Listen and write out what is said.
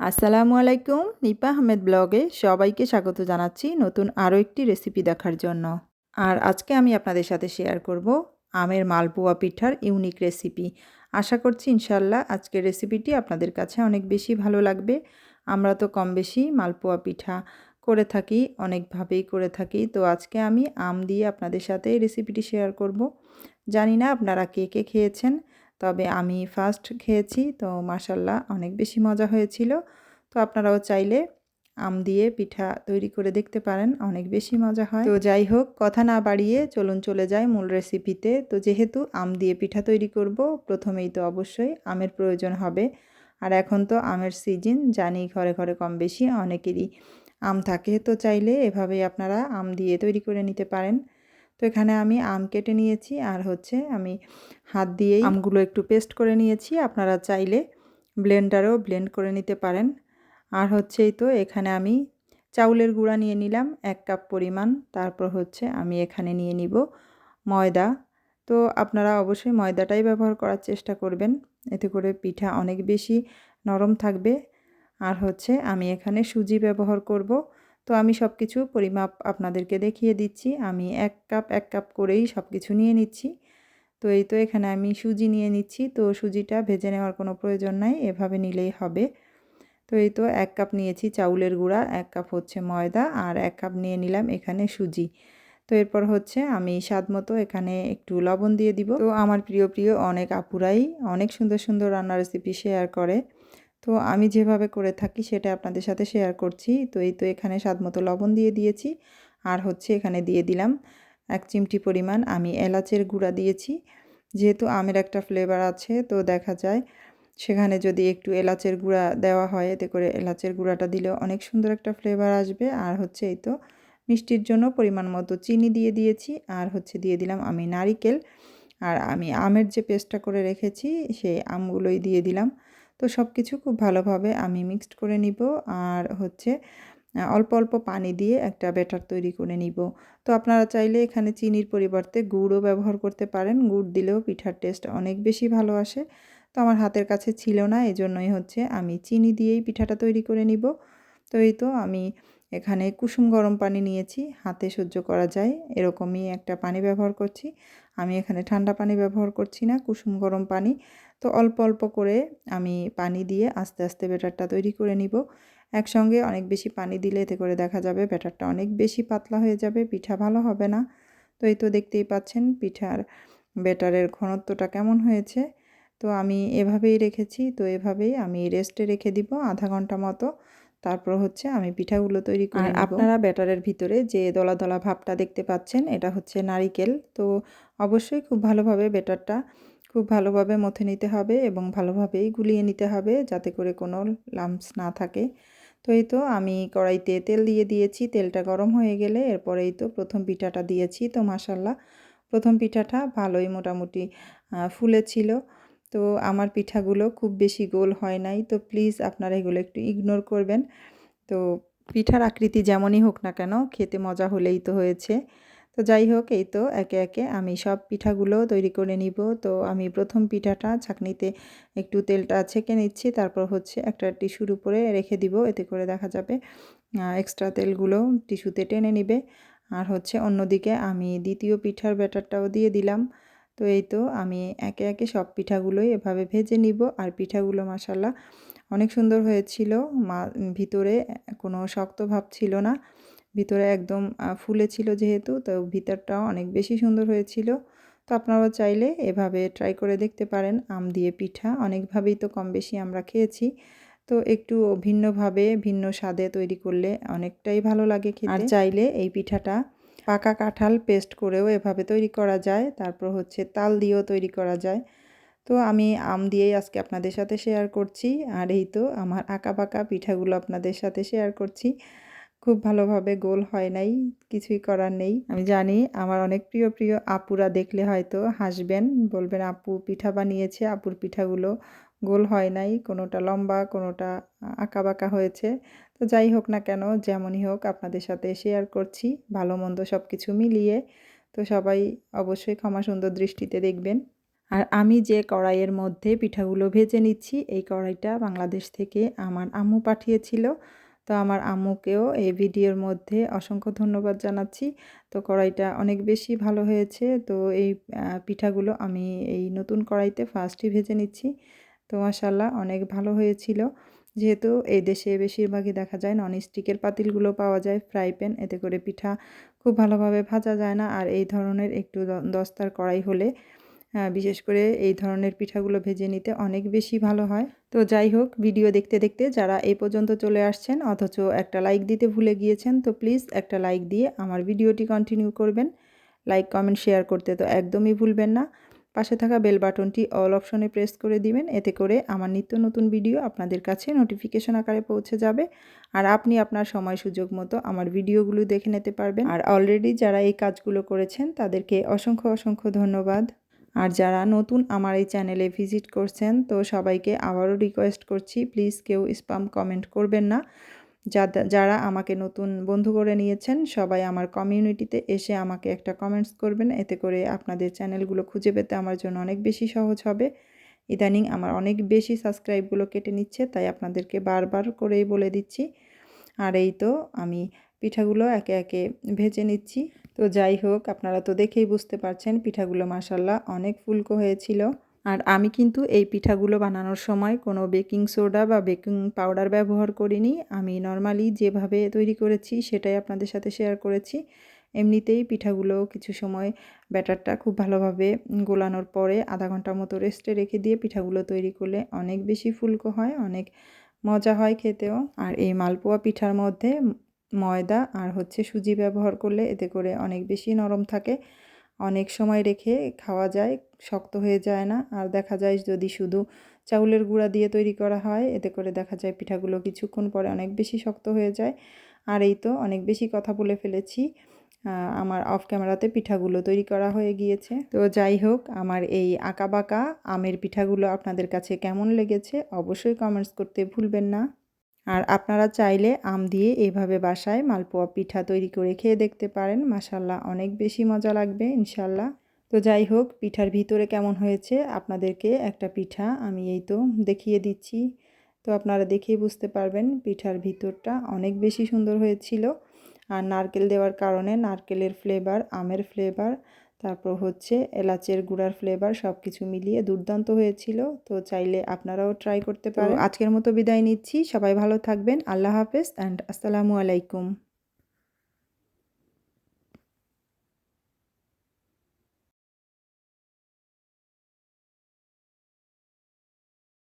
আসসালামু আলাইকুম। নিপা আহমেদ ব্লগে সবাইকে স্বাগত জানাচ্ছি নতুন আরও একটি রেসিপি দেখার জন্য। আর আজকে আমি আপনাদের সাথে শেয়ার করব আমের মালপোয়া পিঠার ইউনিক রেসিপি। আশা করছি ইনশাল্লাহ আজকের রেসিপিটি আপনাদের কাছে অনেক বেশি ভালো লাগবে। আমরা তো কম বেশি মালপোয়া পিঠা করে থাকি, অনেকভাবেই করে থাকি। তো আজকে আমি আম দিয়ে আপনাদের সাথে এই রেসিপিটি শেয়ার করব। জানি না আপনারা কে কে খেয়েছেন। তবে আমি ফার্স্ট খেয়েছি, তো মাসাল্লাহ অনেক বেশি মজা হয়েছিল। তো আপনারাও চাইলে আম দিয়ে পিঠা তৈরি করে দেখতে পারেন, অনেক বেশি মজা হয়। তো যাই হোক, কথা না বাড়িয়ে চলুন চলে যাই মূল রেসিপিতে তো যেহেতু আম দিয়ে পিঠা তৈরি করব, প্রথমেই তো অবশ্যই আমের প্রয়োজন হবে। আর এখন তো আমের সিজন জানি ঘরে ঘরে কম বেশি অনেকেরই আম থাকে, তো চাইলে এভাবেই আপনারা আম দিয়ে তৈরি করে নিতে পারেন। তো এখানে আমি আম কেটে নিয়েছি আর হচ্ছে আমি হাত দিয়েই আমগুলো একটু পেস্ট করে নিয়েছি। আপনারা চাইলে ব্লেন্ডারেও ব্লেন্ড করে নিতে পারেন। আর হচ্ছেই তো এখানে আমি চাউলের গুঁড়া নিয়ে নিলাম, এক কাপ পরিমাণ। তারপর হচ্ছে আমি এখানে নিয়ে নিব ময়দা। তো আপনারা অবশ্যই ময়দাটাই ব্যবহার করার চেষ্টা করবেন। এতে করে পিঠা অনেক বেশি নরম থাকবে। আর হচ্ছে আমি এখানে সুজি ব্যবহার করব। তো আমি সব কিছু পরিমাপ আপনাদেরকে দেখিয়ে দিচ্ছি। আমি এক কাপ এক কাপ করেই সব কিছু নিয়ে নিচ্ছি। তো এই তো এখানে আমি সুজি নিয়ে নিচ্ছি। তো সুজিটা ভেজে নেওয়ার কোনো প্রয়োজন নাই, এভাবে নিলেই হবে। তো এই তো এক কাপ নিয়েছি চাউলের গুঁড়া, এক কাপ হচ্ছে ময়দা আর এক কাপ নিয়ে নিলাম এখানে সুজি। তো এরপর হচ্ছে আমি স্বাদ মতো এখানে একটু লবণ দিয়ে দিব। তো আমার প্রিয় প্রিয় অনেক আপুরাই অনেক সুন্দর সুন্দর রান্নার রেসিপি শেয়ার করে। তো আমি যেভাবে করে থাকি সেটা আপনাদের সাথে শেয়ার করছি। তো এই তো এখানে স্বাদ মতো লবণ দিয়ে দিয়েছি। আর হচ্ছে এখানে দিয়ে দিলাম এক চিমটি পরিমাণ আমি এলাচের গুঁড়া দিয়েছি। যেহেতু আমের একটা ফ্লেভার আছে, তো দেখা যায় সেখানে যদি একটু এলাচের গুঁড়া দেওয়া হয়, এতে করে এলাচের গুঁড়াটা দিলে অনেক সুন্দর একটা ফ্লেভার আসবে। আর হচ্ছে এই তো মিষ্টির জন্য পরিমাণ মতো চিনি দিয়ে দিয়েছি। আর হচ্ছে দিয়ে দিলাম আমি নারিকেল। আর আমি আমের যে পেস্টটা করে রেখেছি, সেই আমগুলোই দিয়ে দিলাম। তো সব কিছু খুব ভালোভাবে আমি মিক্সড করে নিব। আর হচ্ছে অল্প অল্প পানি দিয়ে একটা ব্যাটার তৈরি করে নিব। তো আপনারা চাইলে এখানে চিনির পরিবর্তে গুড়ও ব্যবহার করতে পারেন। গুড় দিলেও পিঠার টেস্ট অনেক বেশি ভালো আসে। তো আমার হাতের কাছে ছিল না, এজন্যই হচ্ছে আমি চিনি দিয়েই পিঠাটা তৈরি করে নিব। তো এই তো আমি এখানে কুসুম গরম পানি নিয়েছি, হাতে সহ্য করা যায়, এরকমই একটা পানি ব্যবহার করছি। আমি এখানে ঠান্ডা পানি ব্যবহার করছি না, কুসুম গরম পানি। তো অল্প অল্প করে আমি পানি দিয়ে আস্তে আস্তে ব্যাটারটা তৈরি করে নিব। একসঙ্গে অনেক বেশি পানি দিলে এতে করে দেখা যাবে ব্যাটারটা অনেক বেশি পাতলা হয়ে যাবে পিঠা ভালো হবে না। তো এই তো দেখতেই পাচ্ছেন পিঠার ব্যাটারের ঘনত্বটা কেমন হয়েছে। তো আমি এভাবেই রেখেছি তো এভাবেই আমি রেস্টে রেখে দিব আধা ঘণ্টা মতো। তারপর হচ্ছে আমি পিঠাগুলো তৈরি করি আপনারা ব্যাটারের ভিতরে যে দলা দলা ভাবটা দেখতে পাচ্ছেন এটা হচ্ছে নারিকেল। তো অবশ্যই খুব ভালোভাবে ব্যাটারটা খুব ভালোভাবে মথে নিতে হবে এবং ভালোভাবেই গুলিয়ে নিতে হবে যাতে করে কোনো লাম্পস না থাকে। তো এই তো আমি কড়াইতে তেল দিয়ে দিয়েছি, তেলটা গরম হয়ে গেলে এরপরেই তো প্রথম পিঠাটা দিয়েছি। তো মাসাল্লাহ প্রথম পিঠাটা ভালোই মোটামুটি ফুলেছিল। তো আমার পিঠাগুলো খুব বেশি গোল হয় নাই। তো প্লিজ আপনারা এগুলো একটু ইগনোর করবেন। তো পিঠার আকৃতি যেমনই হোক না কেন, খেতে মজা হলেই তো হয়েছে। তো যাই হোক, এই তো একে একে আমি সব পিঠাগুলো তৈরি করে নিব। তো আমি প্রথম পিঠাটা ছাকনিতে একটু তেলটা ছেঁকে নিচ্ছি, তারপর হচ্ছে একটা টিস্যুর উপরে রেখে দিব, এতে করে দেখা যাবে এক্সট্রা তেলগুলো টিস্যুতে টেনে নিবে। আর হচ্ছে অন্যদিকে আমি দ্বিতীয় পিঠার ব্যাটারটাও দিয়ে দিলাম। তো এই তো আমি একে একে সব পিঠাগুলোই এভাবে ভেজে নিব। আর পিঠাগুলো মাসাল্লাহ অনেক সুন্দর হয়েছিল, মা, ভিতরে কোনো শক্ত ভাব ছিল না। ভিতরে একদম ফুলে ছিল যেহেতু, তো ভিতরটাও অনেক বেশি সুন্দর হয়েছিল। তো আপনারাও চাইলে এভাবে ট্রাই করে দেখতে পারেন। আম দিয়ে পিঠা, অনেকভাবেই তো কম বেশি আমরা খেয়েছি। তো একটু ভিন্নভাবে, ভিন্ন স্বাদে তৈরি করলে অনেকটাই ভালো লাগে খেতে। আর চাইলে এই পিঠাটা পাকা কাঁঠাল পেস্ট করেও এভাবে তৈরি করা যায়। তারপর হচ্ছে তাল দিয়েও তৈরি করা যায়। তো আমি আম দিয়েই আজকে আপনাদের সাথে শেয়ার করছি। আর এই তো আমার আঁকা বাঁকা পিঠাগুলো আপনাদের সাথে শেয়ার করছি। খুব ভালোভাবে গোল হয় নাই, কিছুই করার নেই। আমি জানি আমার অনেক প্রিয় প্রিয় আপুরা দেখলে হয়তো হাসবেন, বলবেন, আপু পিঠা বানিয়েছে, আপুর পিঠাগুলো গোল হয় নাই, কোনোটা লম্বা, কোনোটা আঁকা বাঁকা হয়েছে। তো যাই হোক না কেন, যেমনই হোক আপনাদের সাথে শেয়ার করছি, ভালো মন্দ সব কিছু মিলিয়ে। তো সবাই অবশ্যই ক্ষমা সুন্দর দৃষ্টিতে দেখবেন। আর আমি যে কড়াইয়ের মধ্যে পিঠাগুলো ভেজে নিচ্ছি, এই কড়াইটা বাংলাদেশ থেকে আমার আম্মু পাঠিয়েছিল। তো আমার আম্মুকেও এই ভিডিওর মধ্যে অসংখ্য ধন্যবাদ জানাচ্ছি। তো কড়াইটা অনেক বেশি ভালো হয়েছে, তো এই পিঠাগুলো আমি এই নতুন কড়াইতে ফার্স্টই ভেজে নিচ্ছি। তো মাসাল্লাহ অনেক ভালো হয়েছিল। যেহেতু এই দেশে বেশিরভাগই দেখা যায় নন স্টিকের পাতিলগুলো পাওয়া যায় ফ্রাই প্যান এতে করে পিঠা খুব ভালোভাবে ভাজা যায় না। আর এই ধরনের একটু দস্তার কড়াই হলে বিশেষ করে এই ধরনের পিঠাগুলো ভেজে নিতে অনেক বেশি ভালো হয়। তো যাই হোক, ভিডিও দেখতে দেখতে যারা এই পর্যন্ত চলে আসছেন, অথচ একটা লাইক দিতে ভুলে গিয়েছেন, তো প্লিজ একটা লাইক দিয়ে আমার ভিডিওটি কন্টিনিউ করবেন। লাইক কমেন্ট শেয়ার করতে তো একদমই ভুলবেন না। পাশে থাকা বেল বাটনটি অল অপশনে প্রেস করে দিবেন, এতে করে আমার নিত্য নতুন ভিডিও আপনাদের কাছে নোটিফিকেশন আকারে পৌঁছে যাবে। আর আপনি আপনার সময় সুযোগ মতো আমার ভিডিওগুলো দেখে নিতে পারবেন। আর অলরেডি যারা এই কাজগুলো করেছেন, তাদেরকে অসংখ্য অসংখ্য ধন্যবাদ। আর যারা নতুন আমার এই চ্যানেলে ভিজিট করছেন, তো সবাইকে আবারও রিকোয়েস্ট করছি প্লিজ কেউ স্পাম কমেন্ট করবেন না। যারা আমাকে নতুন বন্ধু করে নিয়েছেন, সবাই আমার কমিউনিটিতে এসে আমাকে একটা কমেন্টস করবেন। এতে করে আপনাদের চ্যানেলগুলো খুঁজে পেতে আমার জন্য অনেক বেশি সহজ হবে। ইদানিং আমার অনেক বেশি সাবস্ক্রাইবগুলো কেটে নিচ্ছে, তাই আপনাদেরকে বারবার করেই বলে দিচ্ছি। আর এই তো আমি পিঠাগুলো একে একে ভেজে নিচ্ছি। তো যাই হোক, আপনারা তো দেখেই বুঝতে পারছেন পিঠাগুলো মাসাল্লাহ অনেক ফুলকো হয়েছিল। আর আমি কিন্তু এই পিঠাগুলো বানানোর সময় কোনো বেকিং সোডা বা বেকিং পাউডার ব্যবহার করিনি। আমি নর্মালি যেভাবে তৈরি করেছি সেটাই আপনাদের সাথে শেয়ার করেছি। এমনিতেই পিঠাগুলো কিছু সময় ব্যাটারটা খুব ভালোভাবে গোলানোর পরে আধা ঘণ্টার মতো রেস্টে রেখে দিয়ে পিঠাগুলো তৈরি করলে অনেক বেশি ফুলকো হয়, অনেক মজা হয় খেতেও। আর এই মালপোয়া পিঠার মধ্যে ময়দা আর হচ্ছে সুজি ব্যবহার করলে এতে করে অনেক বেশি নরম থাকে। অনেক সময় রেখে খাওয়া যায়, শক্ত হয়ে যায় না। আর দেখা যায় যদি শুধু চাউলের গুঁড়া দিয়ে তৈরি করা হয়, এতে করে দেখা যায় পিঠাগুলো কিছুক্ষণ পরে অনেক বেশি শক্ত হয়ে যায়। আর এই তো অনেক বেশি কথা বলে ফেলেছি। আমার অফ ক্যামেরাতে পিঠাগুলো তৈরি করা হয়ে গিয়েছে। তো যাই হোক, আমার এই আঁকা বাঁকা আমের পিঠাগুলো আপনাদের কাছে কেমন লেগেছে অবশ্যই কমেন্টস করতে ভুলবেন না। আর আপনারা চাইলে আম দিয়ে এইভাবে বাসায় মালপোয়া পিঠা তৈরি করে খেয়ে দেখতে পারেন। মাসাল্লাহ অনেক বেশি মজা লাগবে ইনশাল্লাহ তো যাই হোক, পিঠার ভিতরে কেমন হয়েছে আপনাদেরকে একটা পিঠা আমি এই তো দেখিয়ে দিচ্ছি। তো আপনারা দেখেই বুঝতে পারবেন পিঠার ভিতরটা অনেক বেশি সুন্দর হয়েছিল। আর নারকেল দেওয়ার কারণে নারকেলের ফ্লেভার আমের ফ্লেভার তারপর হচ্ছে এলাচের গুড়ার ফ্লেভার সব কিছু মিলিয়ে দুর্দান্ত হয়েছিল। তো চাইলে আপনারাও ট্রাই করতে পারেন। আজকের মতো বিদায় নিচ্ছি। সবাই ভালো থাকবেন। আল্লাহ হাফেজ অ্যান্ড আসসালামু আলাইকুম।